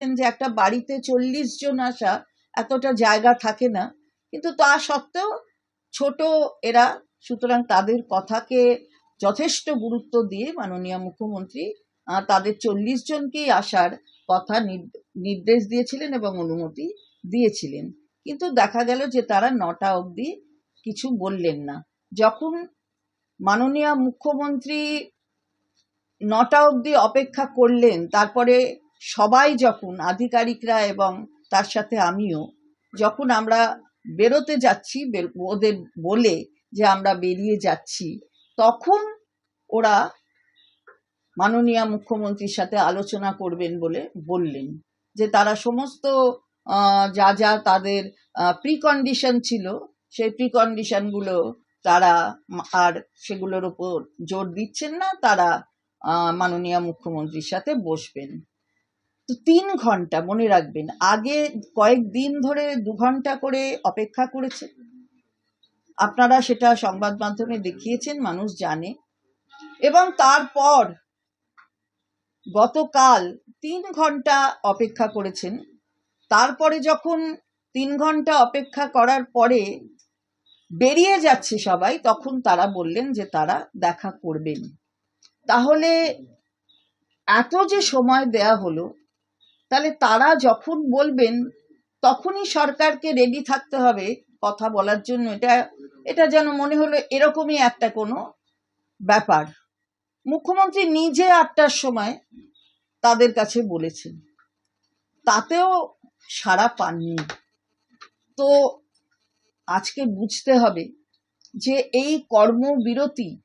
যে একটা বাড়িতে চল্লিশ জন আসা এতটা জায়গা থাকে না। কিন্তু তা সত্ত্বেও ছোট এরা, সুতরাং তাদের কথাকে যথেষ্ট গুরুত্ব দিয়ে মাননীয় মুখ্যমন্ত্রী তাদের চল্লিশ জনকেই আসার কথা নির- নির্দেশ দিয়েছিলেন এবং অনুমতি দিয়েছিলেন। কিন্তু দেখা গেল যে তারা নটা অবধি কিছু বললেন না। যখন মাননীয় মুখ্যমন্ত্রী নটা অবধি অপেক্ষা করলেন, তারপরে সবাই যখন আধিকারিকরা এবং তার সাথে আমিও যখন আমরা বেরোতে যাচ্ছি ওদের বলে যে আমরা বেরিয়ে যাচ্ছি, তখন ওরা মাননীয় মুখ্যমন্ত্রীর সাথে আলোচনা করবেন বলে বললেন যে তারা সমস্ত যা যা তাদের প্রিকন্ডিশন ছিল, সেই প্রিকন্ডিশনগুলো তারা আর সেগুলোর উপর জোর দিচ্ছেন না, তারা মাননীয় মুখ্যমন্ত্রীর সাথে বসবেন। তো তিন ঘণ্টা মনে রাখবেন। আগে কয়েকদিন ধরে দু ঘণ্টা করে অপেক্ষা করেছে। আপনারা সেটা সংবাদ মাধ্যমে দেখিয়েছেন, মানুষ জানে। এবং তারপর গতকাল তিন ঘণ্টা অপেক্ষা করেছেন। তারপরে যখন তিন ঘণ্টা অপেক্ষা করার পরে বেরিয়ে যাচ্ছে সবাই, তখন তারা বললেন যে তারা দেখা করবেন। তাহলে এত যে সময় দেয়া হলো তাহলে তারা যখন বলবেন, তখনই সরকারকে রেডি থাকতে হবে কথা বলার জন্য। এটা এটা যেন মনে হলো এরকমই একটা কোনো ব্যাপার। মুখ্যমন্ত্রী নিজে আটটার সময় তাদের কাছে বলেছেন। তাতেও সাড়া পাননি। তো আজকে বুঝতে হবে যে এই কর্মবিরতি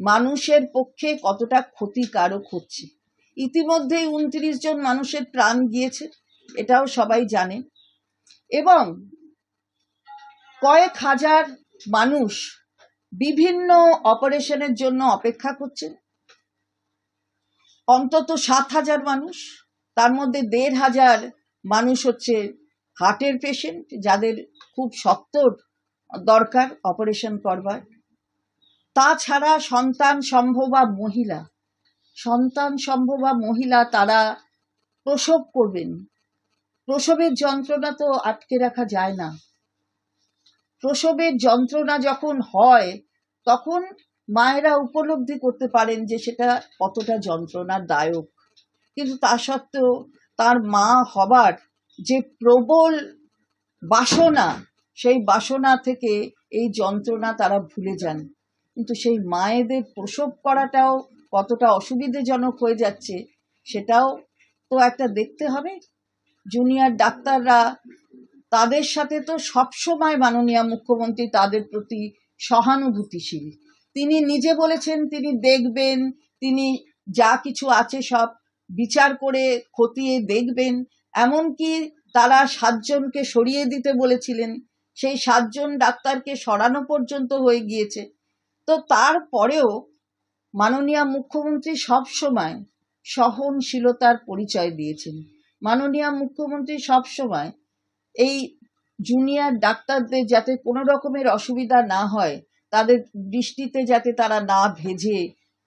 মানুষের পক্ষে কতটা ক্ষতিকারক হচ্ছে। ইতিমধ্যেই উনত্রিশ জন মানুষের প্রাণ গিয়েছে, এটাও সবাই জানে। এবং কয়েক হাজার মানুষ বিভিন্ন অপারেশনের জন্য অপেক্ষা করছেন অন্তত সাত হাজার মানুষ, তার মধ্যে দেড় হাজার মানুষ হচ্ছে হার্টের পেশেন্ট, যাদের খুব সত্তর দরকার অপারেশন করবার। তাছাড়া সন্তান সম্ভবা মহিলা সন্তান সম্ভবা মহিলা তারা প্রসব করবেন। প্রসবের যন্ত্রণা তো আটকে রাখা যায় না। প্রসবের যন্ত্রণা যখন হয়, তখন মায়েরা উপলব্ধি করতে পারেন যে সেটা কতটা যন্ত্রণার দায়ক কিন্তু তা সত্ত্বেও তার মা হবার যে প্রবল বাসনা, সেই বাসনা থেকে এই যন্ত্রণা তারা ভুলে যান। কিন্তু সেই মায়েদের প্রসব করাটাও কতটা অসুবিধেজনক হয়ে যাচ্ছে সেটাও তো একটা দেখতে হবে। জুনিয়র ডাক্তাররা তাদের সাথে তো সবসময় মাননীয় মুখ্যমন্ত্রী তাদের প্রতি সহানুভূতিশীল। তিনি নিজে বলেছেন, তিনি দেখবেন, তিনি যা কিছু আছে সব বিচার করে খতিয়ে দেখবেন। এমনকি তারা সাতজনকে সরিয়ে দিতে বলেছিলেন, সেই সাতজন ডাক্তারকে সরানো পর্যন্ত হয়ে গিয়েছে। তো তারপরেও মাননীয় মুখ্যমন্ত্রী সবসময় সহনশীলতার পরিচয় দিয়েছেন। মাননীয় মুখ্যমন্ত্রী সবসময় এই জুনিয়র ডাক্তারদের যাতে কোনো রকমের অসুবিধা না হয়, তাদের বৃষ্টিতে যাতে তারা না ভেজে,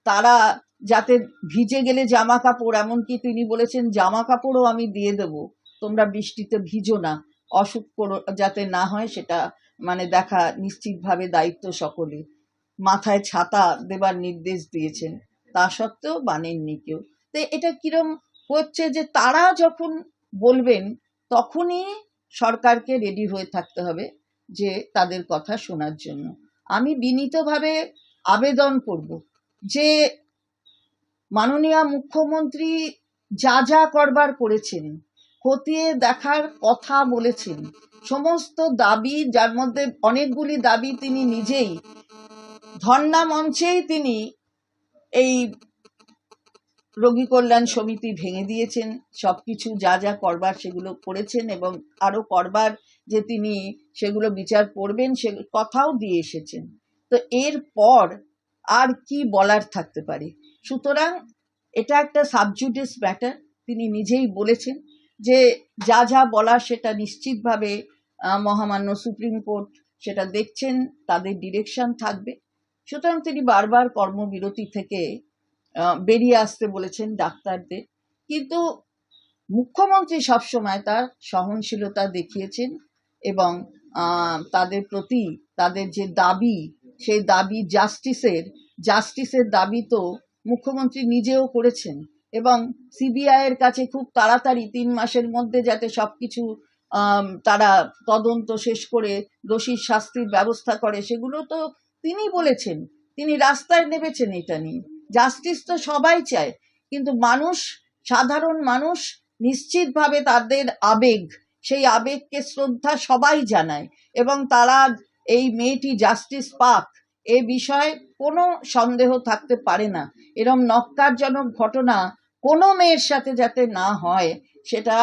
তারা যাতে ভিজে গেলে জামা কাপড় এমনকি তিনি বলেছেন জামা কাপড়ও আমি দিয়ে দেব, তোমরা বৃষ্টিতে ভিজো না, অসুখ যাতে না হয় সেটা মানে দেখা নিশ্চিতভাবে দায়িত্ব সকলে মাথায় ছাতা দেবার নির্দেশ দিয়েছেন। তা সত্ত্বেও বানেননি কেউ। তো এটা কিরম হচ্ছে যে তারা যখন বলবেন, তখনই সরকারকে রেডি হয়ে থাকতে হবে যে তাদের কথা শোনার জন্য। আমি বিনীতভাবে আবেদন করব যে মাননীয় মুখ্যমন্ত্রী যা যা করবার করেছেন, খতিয়ে দেখার কথা বলেছেন। সমস্ত দাবি, যার মধ্যে অনেকগুলি দাবি তিনি নিজেই ধর্ণা মঞ্চেই তিনি এই রোগী কল্যাণ সমিতি ভেঙে দিয়েছেন। সব কিছু যা যা করবার সেগুলো করেছেন এবং আরও করবার যে তিনি সেগুলো বিচার করবেন সে কথাও দিয়ে এসেছেন। তো এর পর আর কি বলার থাকতে পারে? সুতরাং এটা একটা সাবজুডিস ম্যাটার তিনি নিজেই বলেছেন যে যা যা বলার সেটা নিশ্চিতভাবে মহামান্য সুপ্রিম কোর্ট সেটা দেখছেন, তাদের ডিরেকশন থাকবে। সুতরাং তিনি বারবার কর্মবিরতি থেকে বেরিয়ে আসতে বলেছেন ডাক্তারদের। কিন্তু মুখ্যমন্ত্রী সবসময় তার সহনশীলতা দেখিয়েছেন এবং তাদের প্রতি তাদের যে দাবি সেই দাবি জাস্টিসের জাস্টিসের দাবি তো মুখ্যমন্ত্রী নিজেও করেছেন এবং সিবিআই এর কাছে খুব তাড়াতাড়ি তিন মাসের মধ্যে যাতে সবকিছু আম, তারা তদন্ত শেষ করে দোষীর শাস্তির ব্যবস্থা করে সেগুলো তো তিনি বলেছেন, তিনি রাস্তায় নেমেছেন এটা নিয়ে। জাস্টিস তো সবাই চায়, কিন্তু মানুষ, সাধারণ মানুষ নিশ্চিতভাবে তাদের আবেগ, সেই আবেগকে শ্রদ্ধা সবাই জানায় এবং তারা এই মেয়েটি জাস্টিস পাক এ বিষয়ে কোনো সন্দেহ থাকতে পারে না। এরম নক্কারজনক ঘটনা কোনো মেয়ের সাথে যাতে না হয়, সেটা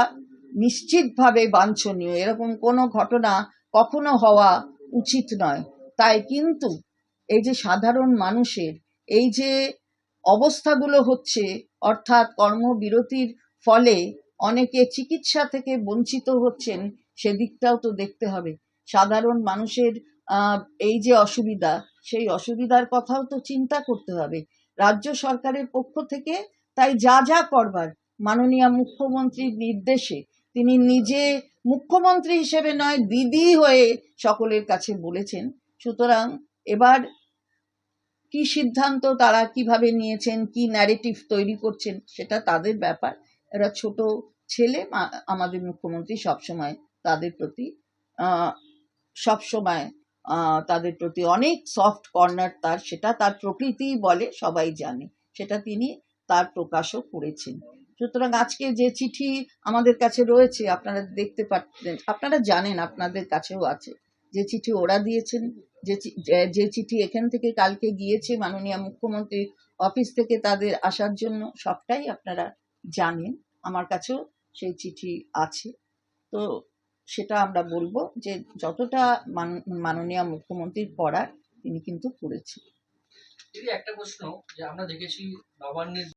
নিশ্চিতভাবে বাঞ্ছনীয়। এরকম কোনো ঘটনা কখনো হওয়া উচিত নয়। তাই কিন্তু এই যে সাধারণ মানুষের এই যে অবস্থাগুলো হচ্ছে, অর্থাৎ কর্মবিরতির ফলে অনেকে চিকিৎসা থেকে বঞ্চিত হচ্ছেন, সেদিকটাও তো দেখতে হবে। সাধারণ মানুষের এই যে অসুবিধা, সেই অসুবিধার কথাও তো চিন্তা করতে হবে। রাজ্য সরকারের পক্ষ থেকে তাই যা যা করবার, মাননীয় মুখ্যমন্ত্রীর নির্দেশে, তিনি নিজে মুখ্যমন্ত্রী হিসেবে নয়, দিদি হয়ে সকলের কাছে বলেছেন সুতরাং এবার কি সিদ্ধান্ত তারা কীভাবে নিয়েছেন, কি ন্যারেটিভ তৈরি করছেন, সেটা তাদের ব্যাপার। এরা ছোট ছেলে আমাদের মুখ্যমন্ত্রী সবসময় তাদের প্রতি সবসময় তাদের প্রতি অনেক সফট কর্নার তার, সেটা তার প্রকৃতিই বলে সবাই জানে, সেটা তিনি তার প্রকাশও করেছেন। সুতরাং আজকে যে চিঠি আমাদের কাছে রয়েছে, আপনারা দেখতে পাচ্ছেন, আপনারা জানেন, আপনাদের কাছেও আছে, যে চিঠি ওরা দিয়েছেন যে যে- চিঠি এখান থেকে কালকে গিয়েছে মাননীয় মুখ্যমন্ত্রীর অফিস থেকে তাদের আসার জন্য, সবটাই আপনারা জানেন, আমার কাছেও সেই চিঠি আছে। তো সেটা আমরা বলব যে যতটা মান- মাননীয় মুখ্যমন্ত্রীর পড়ার, তিনি কিন্তু করেছেন দিদি, একটা প্রশ্ন যে আমরা দেখেছি নবান্নের